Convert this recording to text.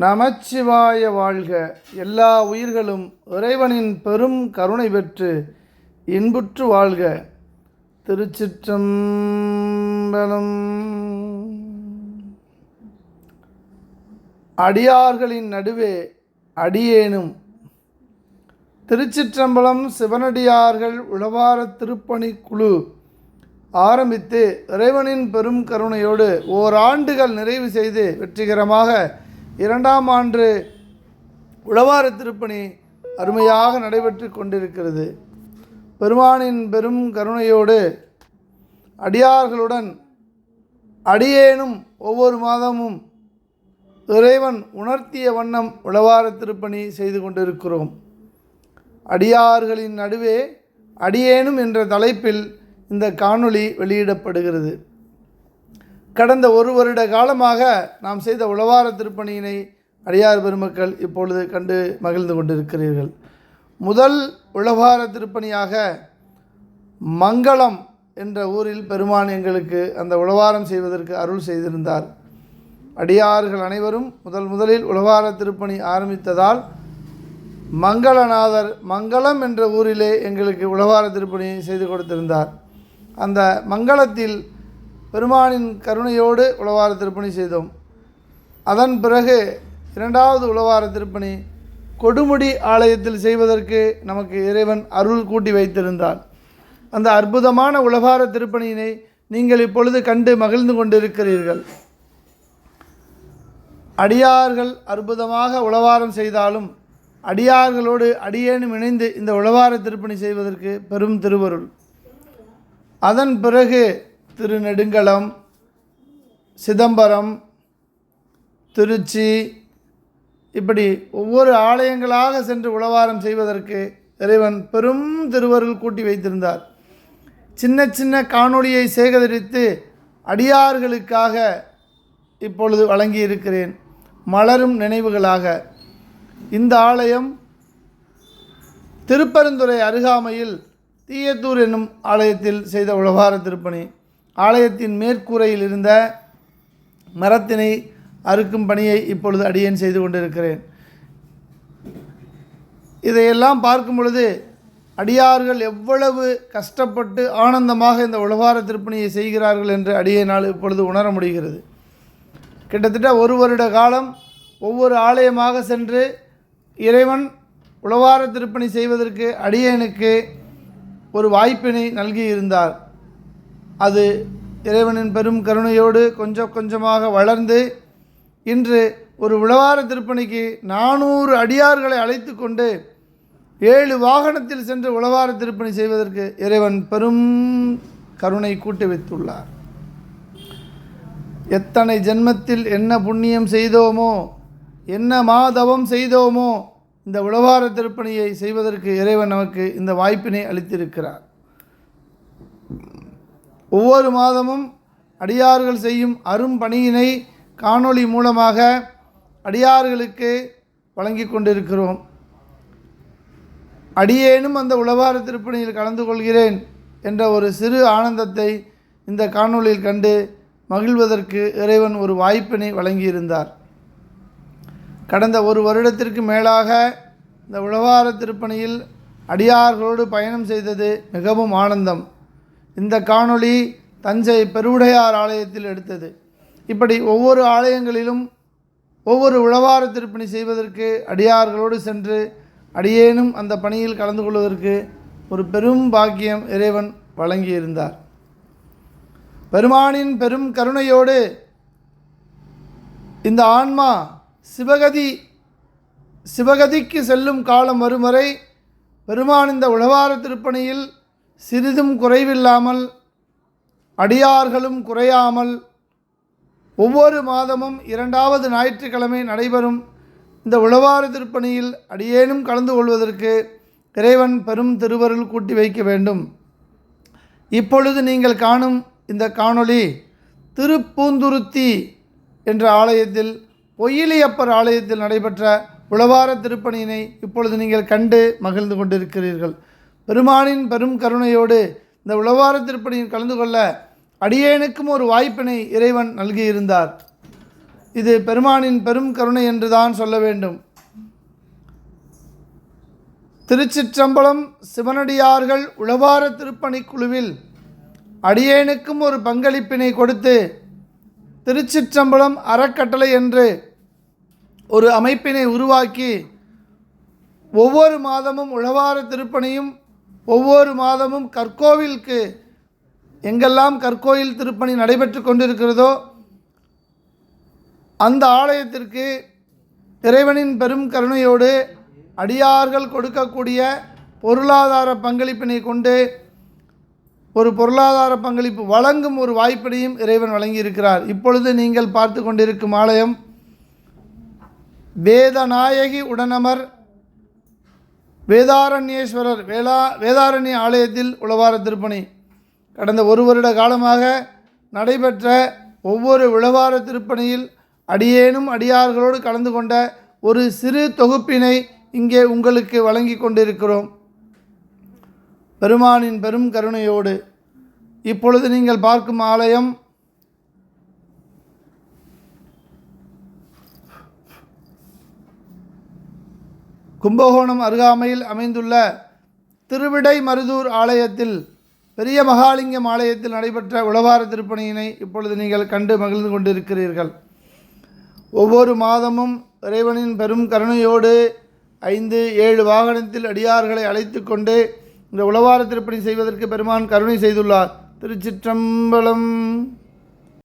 நமச்சிவாய வாழ்க. எல்லா உயிர்களும் இறைவனின் பெரும் கருணை பெற்று இன்புற்று வாழ்க. திருச்சிற்றம்பலம். அடியார்களின் நடுவே அடியேனும். திருச்சிற்றம்பலம் சிவனடியார்கள் உழவார திருப்பணி குழு ஆரம்பித்து இறைவனின் பெரும் கருணையோடு ஓராண்டுகள் நிறைவு செய்து வெற்றிகரமாக இரண்டாம் ஆண்டு உழவார திருப்பணி அருமையாக நடைபெற்று கொண்டிருக்கிறது. பெருமானின் பெரும் கருணையோடு அடியார்களுடன் அடியேனும் ஒவ்வொரு மாதமும் இறைவன் உணர்த்திய வண்ணம் உழவார திருப்பணி செய்து கொண்டிருக்கிறோம். அடியார்களின் நடுவே அடியேனும் என்ற தலைப்பில் இந்த காணொளி வெளியிடப்படுகிறது. கடந்த ஒரு வருட காலமாக நாம் செய்த உழவார திருப்பணியினை அடியார் பெருமக்கள் இப்பொழுது கண்டு மகிழ்ந்து கொண்டிருக்கிறீர்கள். முதல் உழவார திருப்பணியாக மங்களம் என்ற ஊரில் பெருமான் எங்களுக்கு அந்த உழவாரம் செய்வதற்கு அருள் செய்திருந்தார். அடியார்கள் அனைவரும் முதல் முதலில் உழவார திருப்பணி ஆரம்பித்ததால் மங்களநாதர் மங்களம் என்ற ஊரிலே எங்களுக்கு உழவார திருப்பணி செய்து கொடுத்திருந்தார். அந்த மங்களத்தில் பெருமானின் கருணையோடு உழவார திருப்பணி செய்தோம். அதன் பிறகு இரண்டாவது உழவார திருப்பணி கொடுமுடி ஆலயத்தில் செய்வதற்கு நமக்கு இறைவன் அருள் கூட்டி வைத்திருந்தார். அந்த அற்புதமான உழவார திருப்பணியினை நீங்கள் இப்பொழுது கண்டு மகிழ்ந்து கொண்டிருக்கிறீர்கள். அடியார்கள் அற்புதமாக உழவாரம் செய்தாலும் அடியார்களோடு அடியேனும் இணைந்து இந்த உழவார திருப்பணி செய்வதற்கு பெரும் திருவருள். அதன் பிறகு திருநெடுங்கலம் சிதம்பரம் திருச்சி இப்படி ஒவ்வொரு ஆலயங்களாக சென்று உழவாரம் செய்வதற்கு இறைவன் பெரும் திருவருள் கூட்டி வைத்திருந்தார். சின்ன சின்ன காணொளியை சேகரித்து அடியார்களுக்காக இப்பொழுது வழங்கியிருக்கிறேன். மலரும் நினைவுகளாக. இந்த ஆலயம் திருப்பரந்துரை அருகாமையில் தீயத்தூர் என்னும் ஆலயத்தில் செய்த உழவார திருப்பணி. ஆலயத்தின் மேற்கூரையில் இருந்த மரத்தினை அறுக்கும் பணியை இப்பொழுது அடியேன் செய்து கொண்டிருக்கிறேன். இதையெல்லாம் பார்க்கும் பொழுது அடியார்கள் எவ்வளவு கஷ்டப்பட்டு ஆனந்தமாக இந்த உழவார திருப்பணியை செய்கிறார்கள் என்று அடியினால் இப்பொழுது உணர முடிகிறது. கிட்டத்தட்ட ஒரு வருட காலம் ஒவ்வொரு ஆலயமாக சென்று இறைவன் உழவார திருப்பணி செய்வதற்கு அடியனுக்கு ஒரு வாய்ப்பினை நல்கியிருந்தார். அது இறைவனின் பெரும் கருணையோடு கொஞ்சம் கொஞ்சமாக வளர்ந்து இன்று ஒரு உழவார திருப்பணிக்கு நானூறு அடியார்களை அழைத்து கொண்டு ஏழு வாகனத்தில் சென்று உழவார திருப்பணி செய்வதற்கு இறைவன் பெரும் கருணை கூட்டி வைத்துள்ளார். எத்தனை ஜென்மத்தில் என்ன புண்ணியம் செய்தோமோ என்ன மாதவம் செய்தோமோ இந்த உழவார திருப்பணியை செய்வதற்கு இறைவன் நமக்கு இந்த வாய்ப்பினை அளித்திருக்கிறார். ஒவ்வொரு மாதமும் அடியார்கள் செய்யும் அரும்பணியினை காணொளி மூலமாக அடியார்களுக்கு வழங்கி கொண்டிருக்கிறோம். அடியேனும் அந்த உழவார திருப்பணியில் கலந்து கொள்கிறேன் என்ற ஒரு சிறு ஆனந்தத்தை இந்த காணொளியில் கண்டு மகிழ்வதற்கு இறைவன் ஒரு வாய்ப்பினை வழங்கியிருந்தார். கடந்த ஒரு வருடத்திற்கு மேலாக இந்த உழவார திருப்பணியில் அடியார்களோடு பயணம் செய்தது மிகவும் ஆனந்தம். இந்த காணொளி தஞ்சை பெருவுடையார் ஆலயத்தில் எடுத்தது. இப்படி ஒவ்வொரு ஆலயங்களிலும் ஒவ்வொரு உழவார திருப்பணி செய்வதற்கு அடியார்களோடு சென்று அடியேனும் அந்த பணியில் கலந்து கொள்வதற்கு ஒரு பெரும் பாக்கியம் இறைவன் வழங்கியிருந்தார். பெருமானின் பெரும் கருணையோடு இந்த ஆன்மா சிவகதி சிவகதிக்கு செல்லும் காலம் வரும் வரை பெருமான் இந்த உழவார திருப்பணியில் சிறிதும் குறைவில்லாமல் அடியார்களும் குறையாமல் ஒவ்வொரு மாதமும் இரண்டாவது ஞாயிற்றுக்கிழமை நடைபெறும் இந்த உழவார திருப்பணியில் அடியேனும் கலந்து கொள்வதற்கு இறைவன் பெரும் திருவருள் கூட்டி வைக்க வேண்டும். இப்பொழுது நீங்கள் காணும் இந்த காணொளி திருப்பூந்துருத்தி என்ற ஆலயத்தில் பொய்யிலியப்பர் ஆலயத்தில் நடைபெற்ற உழவார திருப்பணியினை இப்பொழுது நீங்கள் கண்டு மகிழ்ந்து கொண்டிருக்கிறீர்கள். பெருமானின் பெரும் கருணையோடு இந்த உளவார திருப்பணியில் கலந்து கொள்ள அடியேனுக்கும் ஒரு வாய்ப்பினை இறைவன் நல்கியிருந்தார். இது பெருமானின் பெரும் கருணை என்று தான் சொல்ல வேண்டும். திருச்சிற்றம்பலம் சிவனடியார்கள் உளவார திருப்பணி குழுவில் அடியேனுக்கும் ஒரு பங்களிப்பினை கொடுத்து திருச்சிற்றம்பலம் அறக்கட்டளை என்று ஒரு அமைப்பினை உருவாக்கி ஒவ்வொரு மாதமும் உழவார திருப்பணியும் ஒவ்வொரு மாதமும் கற்கோவிலுக்கு எங்கெல்லாம் கற்கோயில் திருப்பணி நடைபெற்று கொண்டிருக்கிறதோ அந்த ஆலயத்திற்கு இறைவனின் பெரும் கருணையோடு அடியார்கள் கொடுக்கக்கூடிய பொருளாதார பங்களிப்பினை கொண்டு ஒரு பொருளாதார பங்களிப்பு வழங்கும் ஒரு வாய்ப்பினையும் இறைவன் வழங்கியிருக்கிறார். இப்பொழுது நீங்கள் பார்த்து கொண்டிருக்கும் ஆலயம் வேதநாயகி உடனமர் வேதாரண்யேஸ்வரர் வேளா வேதாரண்ய ஆலயத்தில் உழவார திருப்பணி. கடந்த ஒரு வருட காலமாக நடைபெற்ற ஒவ்வொரு உழவார திருப்பணியில் அடியேனும் அடியார்களோடு கலந்து கொண்ட ஒரு சிறு தொகுப்பினை இங்கே உங்களுக்கு வழங்கி கொண்டிருக்கிறோம். பெருமானின் பெரும் கருணையோடு இப்பொழுது நீங்கள் பார்க்கும் ஆலயம் கும்பகோணம் அருகாமையில் அமைந்துள்ள திருவிடை மருதூர் ஆலயத்தில் பெரிய மகாலிங்கம் ஆலயத்தில் நடைபெற்ற உழவார திருப்பணியினை இப்பொழுது நீங்கள் கண்டு மகிழ்ந்து கொண்டிருக்கிறீர்கள். ஒவ்வொரு மாதமும் இறைவனின் பெரும் கருணையோடு ஐந்து ஏழு வாகனத்தில் அடியார்களை அழைத்து கொண்டு இந்த உழவார திருப்பணி செய்வதற்கு பெருமான் கருணை செய்துள்ளார். திருச்சிற்றம்பலம்.